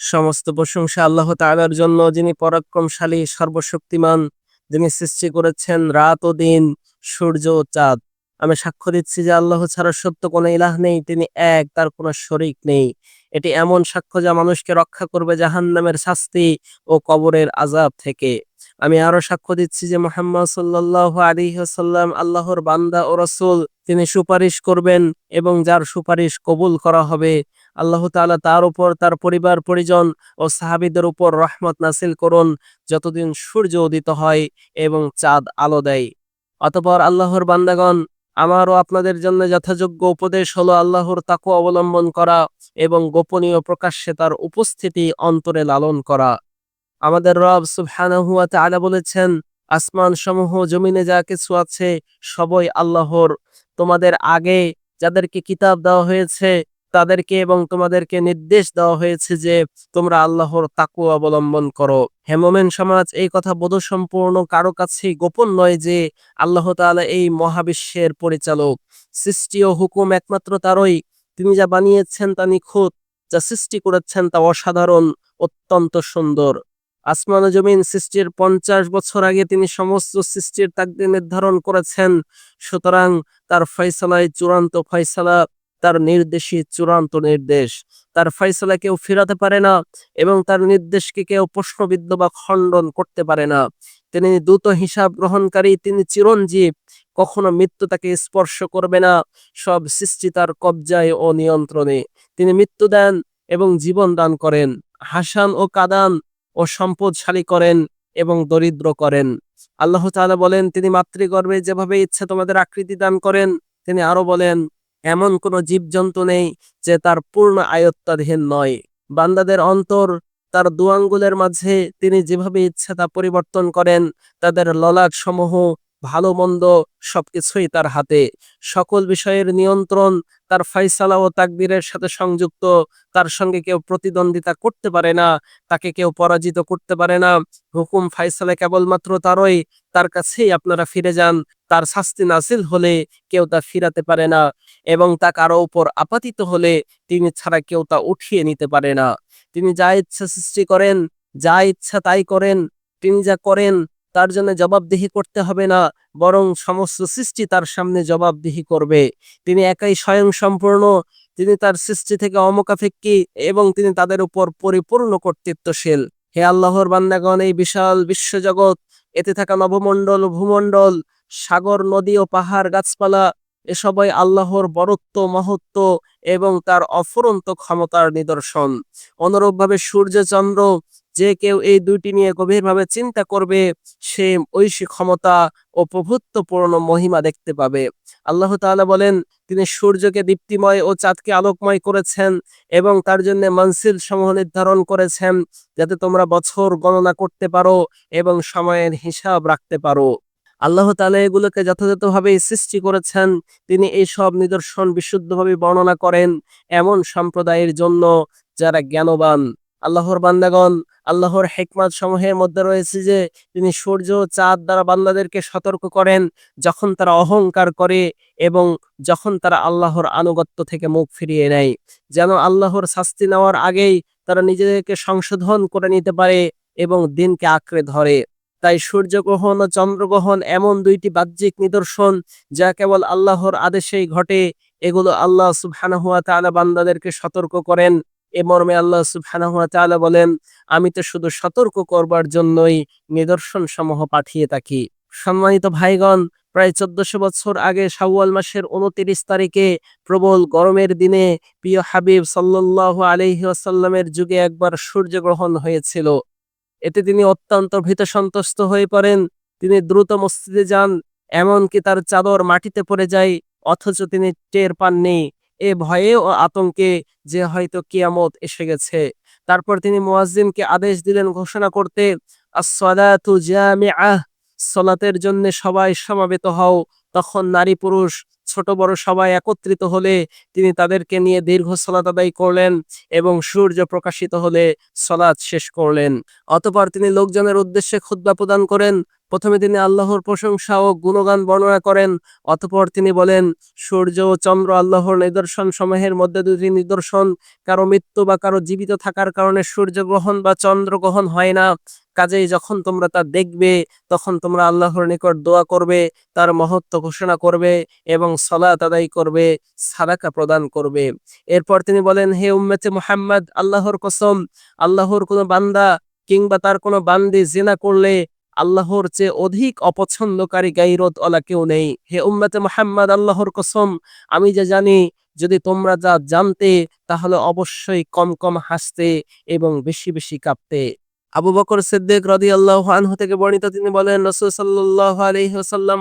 সমস্ত প্রশংসা আল্লাহ তাআলার জন্য, যিনি পরাক্রমশালী, সর্বশক্তিমান, যিনি সৃষ্টি করেছেন রাত ও দিন, সূর্য ও চাঁদ। আমি সাক্ষ্য দিচ্ছি যে আল্লাহ ছাড়া সত্য কোনো ইলাহ নেই, তিনি এক, তার কোনো শরিক নেই। এটি এমন সাক্ষ্য যা মানুষকে রক্ষা করবে জাহান্নামের শাস্তি ও কবরের আজাব থেকে। আমি আরও সাক্ষ্য দিচ্ছি যে মোহাম্মদ সাল্লাহ আলী সাল্লাম আল্লাহর বান্দা ও রসুল, তিনি সুপারিশ করবেন এবং যার সুপারিশ কবুল করা হবে আল্লাহ তাআলা তার উপর, তার পরিবার, পরিজন ও সাহাবিদের উপর রহমত নাসিল করুন। যতদিন সূর্য উদিত হয় এবং চাঁদ আলো দেয়। অতপর আল্লাহর বান্দাগণ, আমারও আপনাদের জন্য যথাযোগ্য উপদেশ হলো আল্লাহর তাকু অবলম্বন করা এবং গোপনীয় প্রকাশ্যে তার উপস্থিতি অন্তরে লালন করা। আমাদের রব সুবহানাহু ওয়া তাআলা বলেছেন, আসমান সমূহ, জমিনে যা কিছু আছে সবই আল্লাহর। তোমাদের আগে যাদেরকে কিতাব দেওয়া হয়েছে তাদেরকে এবং তোমাদেরকে নির্দেশ দেওয়া হয়েছে যে তোমরা আল্লাহর তাকু অবলম্বন করো। হেমোমেন সমাজ, এই কথা বোধসম্পূর্ণ কারও কাছেই গোপন নয় যে আল্লাহ তাআলা এই মহাবিশ্বের পরিচালক। সৃষ্টি ও হুকুম একমাত্র তারই। তিনি যা বানিয়েছেন তা নিখুঁত, যা সৃষ্টি করেছেন তা অসাধারণ, অত্যন্ত সুন্দর। আসমান জমিন সৃষ্টির পঞ্চাশ বছর আগে তিনি সমস্ত সৃষ্টির তাকদির নির্ধারণ করেছেন। সুতরাং তার ফয়সালায় চূড়ান্ত ফয়সালা তার নির্দেশই চূড়ান্ত নির্দেশ। তার ফয়সালা কেউ ফিরাতে পারে না এবং তার নির্দেশকে কেউ প্রশ্নবিদ্ধ বা খণ্ডন করতে পারে না। তিনি দ্রুত হিসাব গ্রহণকারী, তিনি চিরঞ্জীব, কখনো মৃত্যু তাকে স্পর্শ করবে না। সব সৃষ্টি তার কবজায় ও নিয়ন্ত্রণে। তিনি মৃত্যু দেন এবং জীবন দান করেন, হাসান ও কাদান ও সম্পদশালী করেন এবং দরিদ্র করেন। আল্লাহ তাআলা বলেন, তিনি মাতৃগর্ভে যেভাবে ইচ্ছে তোমাদের আকৃতি দান করেন, তিনি আরও বলেন এমন কোন জীবজন্তু নেই যে তার পূর্ণ আয়ত্তাধীন নয়। বান্দাদের অন্তর, তার দুয়াঙ্গুলের মাঝে তিনি যেভাবে ইচ্ছে তা পরিবর্তন করেন, তাদের ললাট সমূহ ভালো মন্দ সবকিছুই তার হাতে। সকল বিষয়ের নিয়ন্ত্রণ, তার ফাইসালা ও তাকবীরের সাথে সংযুক্ত, তার সঙ্গে কেউ প্রতিদ্বন্দ্বিতা করতে পারে না, তাকে কেউ পরাজিত করতে পারে না। হুকুম ফাইসালা কেবলমাত্র তারই, তার কাছেই আপনারা ফিরে যান। তার শাস্তি নাসিল হলে কেউ তা ফিরাতে পারে না এবং তা কারও উপর আপাতিত হলে তিনি ছাড়া কেউ তা উঠিয়ে নিতে পারে না। তিনি যা ইচ্ছা সৃষ্টি করেন, যা ইচ্ছা তাই করেন, তিনি যা করেন তার জন্য জবাবদিহি করতে হবে না, বরং সমস্ত সৃষ্টি তার সামনে জবাবদিহি করবে। তিনি একাই স্বয়ং সম্পূর্ণ, তিনি তার সৃষ্টি থেকে অমকাফেক্কি এবং তিনি তাদের উপর পরিপূর্ণ কর্তৃত্বশীল। হে আল্লাহর বান্দাগণ, এই বিশাল বিশ্বজগৎ, এতে থাকা নবমণ্ডল ভূমণ্ডল সাগর, নদী ও পাহাড় গাছপালা এসবই আল্লাহর বরত্ব, মহত্ব এবং তার অফুরন্ত ক্ষমতার নিদর্শন। অনুরূপভাবে সূর্য, চন্দ্র যে কেউ এই দুইটি নিয়ে গভীরভাবে চিন্তা করবে, সে ঐশী ক্ষমতা ও প্রভুত্বপূর্ণ মহিমা দেখতে পাবে। আল্লাহ তাআলা বলেন, তিনি সূর্যকে দীপ্তিময় ও চাঁদকে আলোকময় করেছেন এবং তার জন্য মানসিল সমূহ নির্ধারণ করেছেন যাতে তোমরা বছর গণনা করতে পারো এবং সময়ের হিসাব রাখতে পারো। আল্লাহ তাআলা এগুলোকে যথাযথভাবে সৃষ্টি করেছেন। তিনি এই সব নিদর্শন বিশুদ্ধভাবে বর্ণনা করেন এমন সম্প্রদায়ের জন্য যারা জ্ঞানবান। আল্লাহর বান্দাগণ, আল্লাহর হেকমাত সমূহের মধ্যে রয়েছে যে, তিনি সূর্য চাঁদ দ্বারা বান্দাদেরকে সতর্ক করেন যখন তারা অহংকার করে এবং যখন তারা আল্লাহর আনুগত্য থেকে মুখ ফিরিয়ে নেয়। যেন আল্লাহর শাস্তি নেওয়ার আগেই তারা নিজেদেরকে সংশোধন করে নিতে পারে এবং দিনকে আঁকড়ে ধরে। তাই সূর্যগ্রহণ ও চন্দ্রগ্রহণ এমন দুইটি বাহ্যিক নিদর্শন যা কেবল আল্লাহর আদেশেই ঘটে, এগুলো আল্লাহ সুবহানাহু ওয়া তাআলা বান্দাদেরকে সতর্ক করেন। এ মর্মে আল্লাহ সুবহানাহু ওয়া তাআলা বলেন, আমি তো শুধু সতর্ক করবার জন্যই নিদর্শন সমূহ পাঠিয়ে থাকি। সম্মানিত ভাইগণ, প্রায় চোদ্দশো বছর আগে শাওয়াল মাসের উনতিরিশ তারিখে প্রবল গরমের দিনে প্রিয় হাবিব সাল্লাহ আলহি যুগে একবার সূর্যগ্রহণ হয়েছিল। এতে তিনি অত্যন্ত ভীত সন্তুষ্ট হয়ে পড়েন। তিনি দ্রুত মসজিদে যান, এমনকি তার চাদর মাটিতে পড়ে যায়, অথচ তিনি টের পাননি। এ ভয়ে ও আতঙ্কে যে হয়তো কিয়ামত এসে গেছে। তারপর তিনি মুয়াজ্জিনকে আদেশ দিলেন ঘোষণা করতে জামিআহ, সলাতের জন্য সবাই সমাবেত হও, তখন নারী পুরুষ ছোট বড় সবাই একত্রিত হলে তিনি তাদেরকে নিয়ে দীর্ঘ সলাত আদায় করলেন এবং সূর্য প্রকাশিত হলে সলাৎ শেষ করলেন। অতপর তিনি লোকজনের উদ্দেশ্যে খুদ্া প্রদান করেন। প্রথমে তিনি আল্লাহর প্রশংসা ও গুণগান বর্ণনা করেন, অতপর তিনি বলেন, সূর্য ও চন্দ্র আল্লাহর নিদর্শন সমূহের মধ্যে দুটি নিদর্শন, কারও মৃত্যু বা কারও জীবিত থাকার কারণে সূর্যগ্রহণ বা চন্দ্রগ্রহণ হয় না। কাজেই যখন তোমরা তা দেখবে, তখন তোমরা আল্লাহর নিকট দোয়া করবে, তার মহত্ব ঘোষণা করবে এবং সলাত আদায় করবে, সাদাকা প্রদান করবে। এরপর তিনি বলেন, হে উম্মতে মুহাম্মদ, আল্লাহর কসম, আল্লাহর কোনো বান্দা কিংবা তার কোনো বান্দি জিনা করলে আল্লাহর চেয়ে অধিক অপছন্দকারী গাইরত অলা কেউ নেই। হে উম্মতে মোহাম্মদ, আল্লাহর কসম, আমি যা জানি, যদি তোমরা যা জানতে, তাহলে অবশ্যই কম কম হাসতে এবং বেশি বেশি কাঁপতে। আবু বকর সিদ্দিক রাদিয়াল্লাহু আনহু থেকে বর্ণিত তিনি বলেন, রাসূল সাল্লাল্লাহু আলাইহি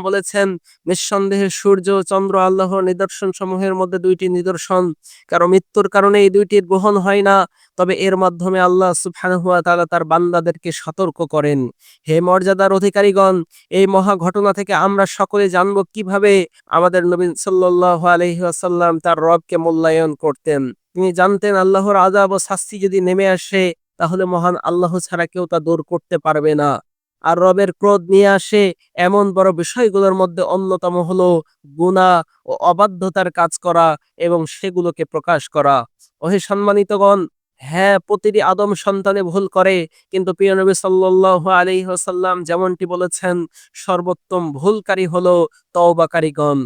বলেছেন, নিঃসন্দেহে সূর্য, চন্দ্র, আল্লাহর নিদর্শন সমূহের মধ্যে দুইটি নিদর্শন। কারও মৃত্যুর কারণে এই দুইটির গ্রহণ হয় না, তবে এর মাধ্যমে আল্লাহ সুবহানাহু ওয়া তাআলা তার বান্দাদেরকে সতর্ক করেন। হে মর্যাদার অধিকারীগণ, এই মহা ঘটনা থেকে আমরা সকলে জানব কীভাবে আমাদের নবী সাল্লাল্লাহু আলাইহি ওয়াসাল্লাম তার রবকে মূল্যায়ন করতেন। তিনি জানতেন, আল্লাহর আজাব ও শাস্তি যদি নেমে আসে তাহলে মহান আল্লাহ ছাড়া কেউ তা দূর করতে পারবে না। আর রবের ক্রোধ নিয়ে আসে এমন বড় বিষয়গুলোর মধ্যে অন্যতম হলো গুনাহ ও অবাধ্যতার কাজ করা এবং সেগুলোকে প্রকাশ করা। ওহে সম্মানিতগণ হ্যাঁ প্রতিটি আদম সন্তানে ভুল করে, কিন্তু প্রিয় নবী সাল্লাল্লাহু আলাইহি ওয়াসাল্লাম যেমনটি বলেছেন, সর্বোত্তম ভুলকারী হলো তওবাকারীগণ।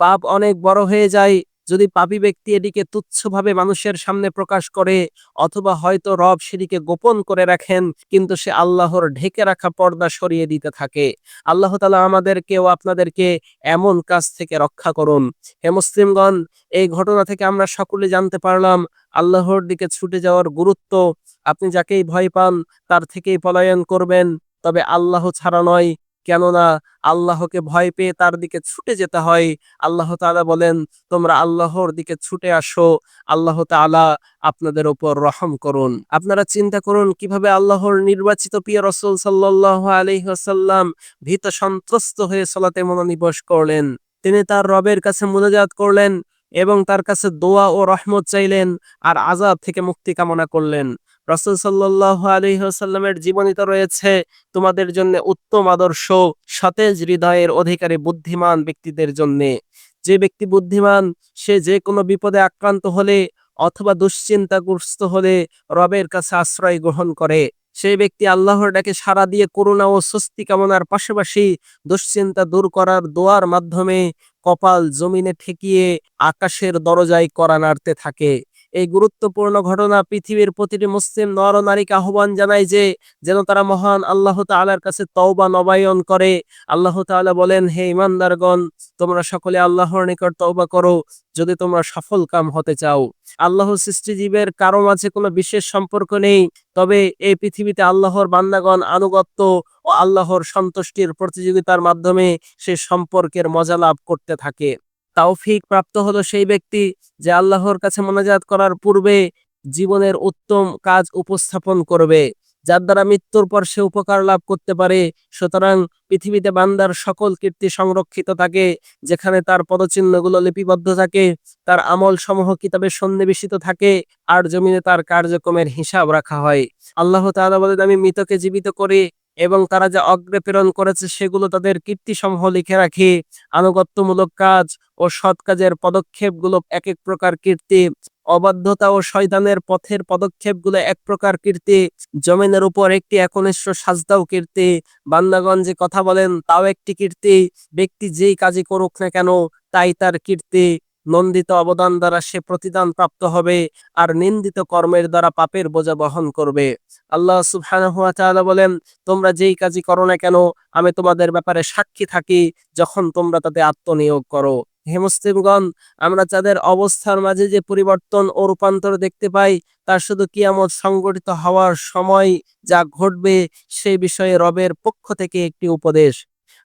পাপ অনেক বড় হয়ে যায় যদি পাপী ব্যক্তি এটিকে তুচ্ছভাবে মানুষের সামনে প্রকাশ করে অথবা হয়তো রব সেটিকে গোপন করে রাখেন, কিন্তু সে আল্লাহর ঢেকে রাখা পর্দা সরিয়ে দিতে থাকে। আল্লাহ তালা আমাদেরকে ও আপনাদেরকে এমন কাজ থেকে রক্ষা করুন। হে মুসলিমগণ, এই ঘটনা থেকে আমরা সকলে জানতে পারলাম, আল্লাহর দিকে ছুটে যাওয়ার গুরুত্ব। আপনি যাকেই ভয় পান, তার থেকেই পলায়ন করবেন। তবে আল্লাহ ছাড়া নয় কেননা আল্লাহকে ভয় পেয়ে তার দিকে ছুটে যেতে হয়। আল্লাহ তাআলা বলেন, তোমরা আল্লাহর দিকে ছুটে আসো, আল্লাহ তাআলা আপনাদের ওপর রহম করুন। আপনারা চিন্তা করুন, কীভাবে আল্লাহর নির্বাচিত প্রিয় রসুল সাল্লাল্লাহু আলাইহি ওয়াসাল্লাম ভীত সন্ত্রস্ত হয়ে সলাতে মনোনিবেশ করলেন। তিনি তার রবের কাছে মুনাজাত করলেন এবং তার কাছে দোয়া ও রহমত চাইলেন আর আজাদ থেকে মুক্তি কামনা করলেন। রসুল সাল্লাল্লাহু আলাইহি ওয়াসাল্লামের জীবনীতে রয়েছে, তোমাদের জন্য উত্তম আদর্শ, সতেজ হৃদয়ের অধিকারী বুদ্ধিমান ব্যক্তিদের জন্য। যে ব্যক্তি বুদ্ধিমান, সে যে কোনো বিপদে আক্রান্ত হলে অথবা দুশ্চিন্তাগ্রস্ত হলে রবের কাছে আশ্রয় গ্রহণ করে। সেই ব্যক্তি আল্লাহর ডাকে সাড়া দিয়ে করুণা ও স্বস্তি কামনার পাশাপাশি দুশ্চিন্তা দূর করার দোয়ার মাধ্যমে কপাল জমিনে ঠেকিয়ে আকাশের দরজায় করা নাড়তে থাকে। এই গুরুত্বপূর্ণ ঘটনা পৃথিবীর প্রতিটি মুসলিম নর নারীকে আহ্বান জানায় যে, যেন তারা মহান আল্লাহ তাআলার কাছে তওবা, নবায়ন করে। আল্লাহ তাআলা বলেন, হে ইমানদারগণ তোমরা সকলে আল্লাহর নিকট তওবা করো, যদি তোমরা সফল কাম হতে চাও। আল্লাহ সৃষ্টিজীবের কারও মাঝে কোনো বিশেষ সম্পর্ক নেই, তবে এই পৃথিবীতে আল্লাহর বান্দাগণ আনুগত্য ও আল্লাহর সন্তুষ্টির প্রতিযোগিতার মাধ্যমে সে সম্পর্কের মজা লাভ করতে থাকে। তাওফিক প্রাপ্ত হলো সেই ব্যক্তি যে আল্লাহর কাছে মোনাজাত করার পূর্বে জীবনের উত্তম কাজ উপস্থাপন করবে, যার দ্বারা মৃত্যুর পর সে উপকার লাভ করতে পারে। সুতরাং পৃথিবীতে বান্দার সকল কীর্তি সংরক্ষিত থাকে, যেখানে তার পদচিহ্নগুলো লিপিবদ্ধ থাকে, তার আমল সমূহ কিতাবে সন্নিবেশিত থাকে, আর জমিনে তার কার্যক্রমের হিসাব রাখা হয়। আল্লাহ তাআলা বলেন, আমি মৃতকে জীবিত করি এবং তারা যা অগ্রে প্রেরণ করেছে সেগুলো তাদের কীর্তিসমূহ লিখে রাখি। আনুগত্যমূলক কাজ ও সৎ কাজের পদক্ষেপগুলো এক এক প্রকার কীর্তি। অবাধ্যতা ও শয়তানের পথের পদক্ষেপগুলো এক প্রকার কীর্তি। জমিনের উপর একটি একনিষ্ঠ সাজদাও কীর্তি। বান্দাগণ যে কথা বলেন তাও একটি কীর্তি। ব্যক্তি যেই কাজই করুক না কেন তাই তার কীর্তি। নন্দিত অবদান দ্বারা সে প্রতিদান প্রাপ্ত হবে আর নিন্দিত কর্মের দ্বারা পাপের বোঝা বহন করবে। আল্লাহ সুবহানাহু তাআলা বলেন, তোমরা যেই কাজই করো না কেন, আমি তোমাদের ব্যাপারে সাক্ষী থাকি যখন তোমরা তাতে আত্মনিয়োগ করো। হে মুসলিমগণ, আমরা যাদের অবস্থার মাঝে যে পরিবর্তন ও রূপান্তর দেখতে পাই, তার শুধু কিয়ামত সংগঠিত হওয়ার সময় যা ঘটবে, সেই বিষয়ে রবের পক্ষ থেকে একটি উপদেশ।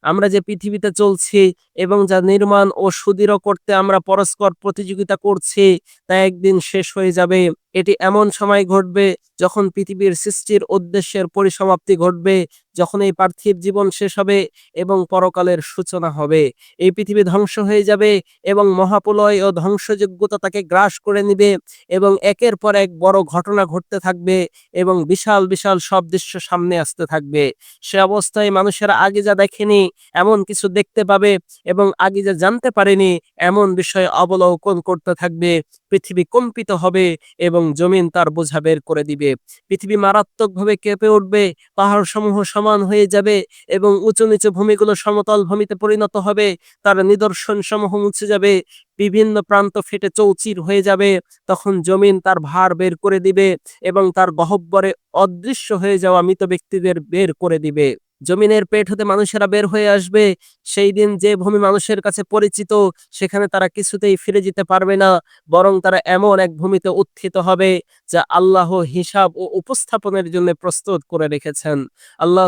আমরা যে পৃথিবীতে চলছি এবং যা নির্মাণ ও সুদৃঢ় করতে আমরা পরস্পর প্রতিযোগিতা করছি, তা একদিন শেষ হয়ে যাবে। এটি এমন সময় ঘটবে যখন পৃথিবীর সৃষ্টির উদ্দেশ্যের পরিসমাপ্তি ঘটবে, যখন এই পার্থিব জীবন শেষ হবে এবং পরকালের সূচনা হবে। এই পৃথিবী ধ্বংস হয়ে যাবে এবং মহাপ্রলয় ও ধ্বংসযোগ্যতা তাকে গ্রাস করে নিবে এবং একের পর এক বড় ঘটনা ঘটতে থাকবে এবং বিশাল বিশাল সব দৃশ্য সামনে আসতে থাকবে। সে অবস্থায় মানুষেরা আগে যা দেখেনি এমন কিছু দেখতে পাবে এবং আগে যা জানতে পারেনি এমন বিষয় অবলোকন করতে থাকবে। পৃথিবী কম্পিত হবে এবং জমিন তার বোঝা বের করে দিবে। পৃথিবী মারাত্মকভাবে কেঁপে উঠবে পাহাড় সমূহ সমান হয়ে যাবে এবং উঁচু নিচু ভূমিগুলো সমতল ভূমিতে পরিণত হবে। তার নিদর্শন সমূহ মুছে যাবে, বিভিন্ন প্রান্ত ফেটে চৌচির হয়ে যাবে। তখন জমিন তার ভার বের করে দিবে এবং তার গহব্বরে অদৃশ্য হয়ে যাওয়া মৃত ব্যক্তিদের বের করে দিবে। জমিনের পেট হতে মানুষেরা বের হয়ে আসবে। সেই দিন যে ভূমি মানুষের কাছে পরিচিত, সেখানে তারা কিছুতেই ফিরে যেতে পারবে না। বরং তারা এমন এক ভূমিতে উত্থিত হবে, যা আল্লাহ হিসাব ও উপস্থাপনের জন্য প্রস্তুত করে রেখেছেন। আল্লাহ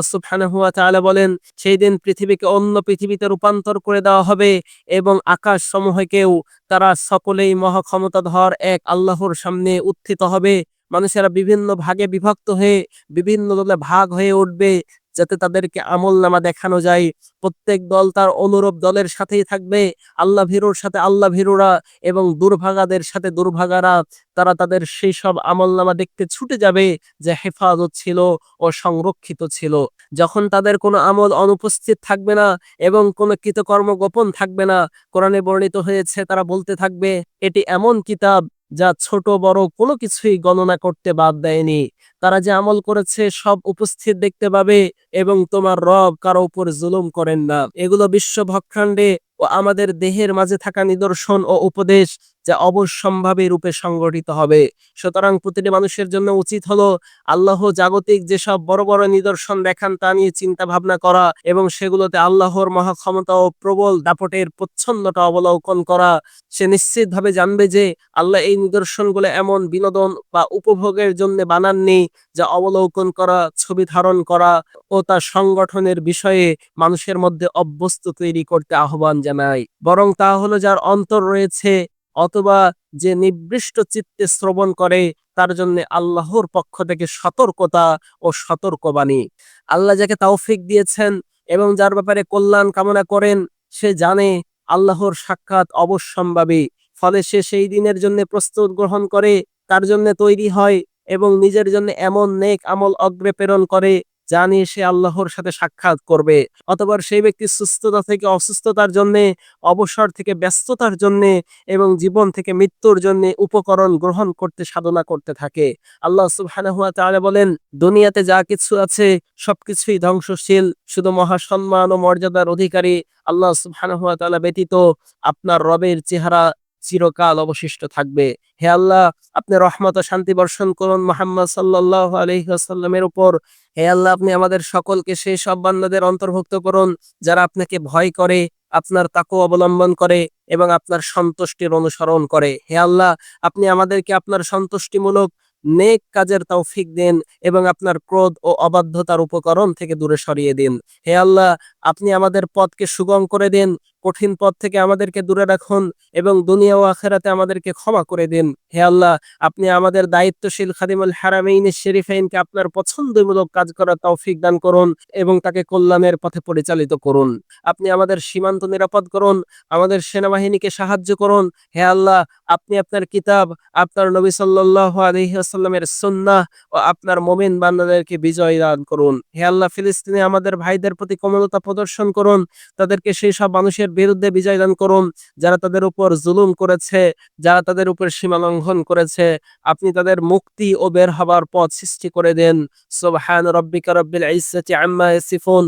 তাআলা বলেন, সেই দিন পৃথিবীকে অন্য পৃথিবীতে রূপান্তর করে দেওয়া হবে এবং আকাশ সমূহকেও তারা সকলেই মহাক্ষমতাধর এক আল্লাহর সামনে উত্থিত হবে। মানুষেরা বিভিন্ন ভাগে বিভক্ত হয়ে, বিভিন্ন দলে ভাগ হয়ে উঠবে। যাতে তাদেরকে আমল নামা দেখানো যায়। প্রত্যেক দল তার অনুরূপ দলের সাথেই থাকবে। আল্লাহ ভীরুর সাথে আল্লাহ ভীরুরা এবং দুর্ভাগাদের সাথে দুর্ভাগারা, তারা তাদের সেই সব আমল নামা দেখতে ছুটে যাবে যে হেফাজত ছিল ও সংরক্ষিত ছিল। যখন তাদের কোনো আমল অনুপস্থিত থাকবে না এবং কোনো কৃতকর্ম গোপন থাকবে না, কোরআনে বর্ণিত হয়েছে, তারা বলতে থাকবে, এটি এমন কিতাব যা ছোট, বড় কোনো কিছুই গণনা করতে বাদ দেয়নি। তারা যে আমল করেছে সব উপস্থিত দেখতে পাবে এবং তোমার রব কারও উপর জুলুম করেন না। এগুলো বিশ্ব ভক্ষাণ্ডে ও আমাদের দেহের মাঝে থাকা নিদর্শন ও উপদেশ যা অবশ্যম্ভাবী রূপে সংগঠিত হবে। সুতরাং প্রতিটি মানুষের জন্য উচিত হলো আল্লাহ জাগতিক যেসব বড় বড় নিদর্শন দেখান তা নিয়ে চিন্তা ভাবনা করা এবং সেগুলোতে আল্লাহর মহাক্ষমতা ও প্রবল দাপটের প্রচ্ছন্নতা অবলোকন করা। সে নিশ্চিতভাবে জানবে যে আল্লাহ এই নিদর্শনগুলো এমন বিনোদন বা উপভোগের জন্য বানাননি যা অবলোকন করা, ছবি ধারণ করা ও তা সংগঠনের বিষয়ে মানুষের মধ্যে অভ্যস্ত তৈরি করতে আহ্বান জানায়। বরং তা হলো যার অন্তর রয়েছে অথবা যে নিবৃষ্ট চিত্তে শ্রবণ করে, তার জন্য আল্লাহর পক্ষ থেকে সতর্কতা ও সতর্কবাণী। আল্লাহ যাকে তৌফিক দিয়েছেন এবং যার ব্যাপারে কল্যাণ কামনা করেন, সে জানে আল্লাহর সাক্ষাৎ অবশ্যম্ভাবী। ফলে সে সেই দিনের জন্য প্রস্তুত গ্রহণ করে, তার জন্য তৈরি হয় এবং নিজের জন্য এমন নেক আমল অগ্রে প্রেরণ করে যা নিয়ে সে আল্লাহর সাথে সাক্ষাৎ করবে। অতবার সেই ব্যক্তি সুস্থতা থেকে অসুস্থতার জন্য, অবসর থেকে ব্যস্ততার জন্য এবং জীবন থেকে মৃত্যুর জন্য উপকরণ গ্রহণ করতে সাধনা করতে থাকে। আল্লাহ সুবহানাহু ওয়া তাআলা বলেন, দুনিয়াতে যা কিছু আছে, সবকিছুই ধ্বংসশীল। শুধু মহাসম্মান ও মর্যাদার অধিকারী আল্লাহ সুবহানাহু ওয়া তাআলা ব্যতীত আপনার রবের চেহারা চিরকাল অবশিষ্ট থাকবে। হে আল্লাহ, আপনি রহমত ও শান্তি বর্ষণ করুন মোহাম্মদ সাল্লাহ আলহিহাসাল্লামের উপর। হে আল্লাহ, আপনি আমাদের সকলকে সেই সব বান্দাদের অন্তর্ভুক্ত করুন, যারা আপনাকে ভয় করে, আপনার তাকু অবলম্বন করে এবং আপনার সন্তুষ্টির অনুসরণ করে। হে আল্লাহ, আপনি আমাদেরকে আপনার সন্তুষ্টিমূলক, নেক কাজের তৌফিক দিন এবং আপনার ক্রোধ ও অবাধ্যতার উপকরণ থেকে দূরে সরিয়ে দিন। হে আল্লাহ, আপনি আমাদের পথকে সুগম করে দিন কঠিন পথ থেকে আমাদেরকে দূরে রাখুন এবং দুনিয়া ও আখেরাতে আমাদেরকে ক্ষমা করে দিন। হে আল্লাহ, আপনি আমাদের দায়িত্বশীল খাদিমুল হারামাইন শরীফাইনকে আপনার পছন্দমূলক কাজ করার তৌফিক দান করুন এবং তাকে কল্যাণের পথে পরিচালিত করুন। আপনি আমাদের সীমান্ত নিরাপদ করুন, আমাদের সেনাবাহিনীকে সাহায্য করুন। হে আল্লাহ, আপনি আপনার কিতাব, আপনার নবী সাল্লাহ আলহিহাস্লামের সুন্নাহ ও আপনার মোমিন বান্দাদেরকে বিজয় দান করুন। হে আল্লাহ, ফিলিস্তিনে আমাদের ভাইদের প্রতি কোমলতা প্রদর্শন করুন, তাদেরকে সেই সব মানুষের বিরুদ্ধে বিজয় দান করুন যারা তাদের উপর জুলুম করেছে যারা তাদের উপর সীমা লঙ্ঘন করেছে আপনি তাদের মুক্তি ও বের হবার পথ সৃষ্টি করে দেন সুবহান রব্বিকা রব্বিল ইজ্জাতি আম্মা ইয়াসিফুন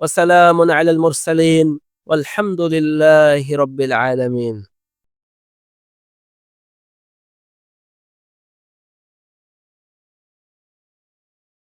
ওয়া সালামুন আলাল মুরসালিন والحمد لله رب العالمين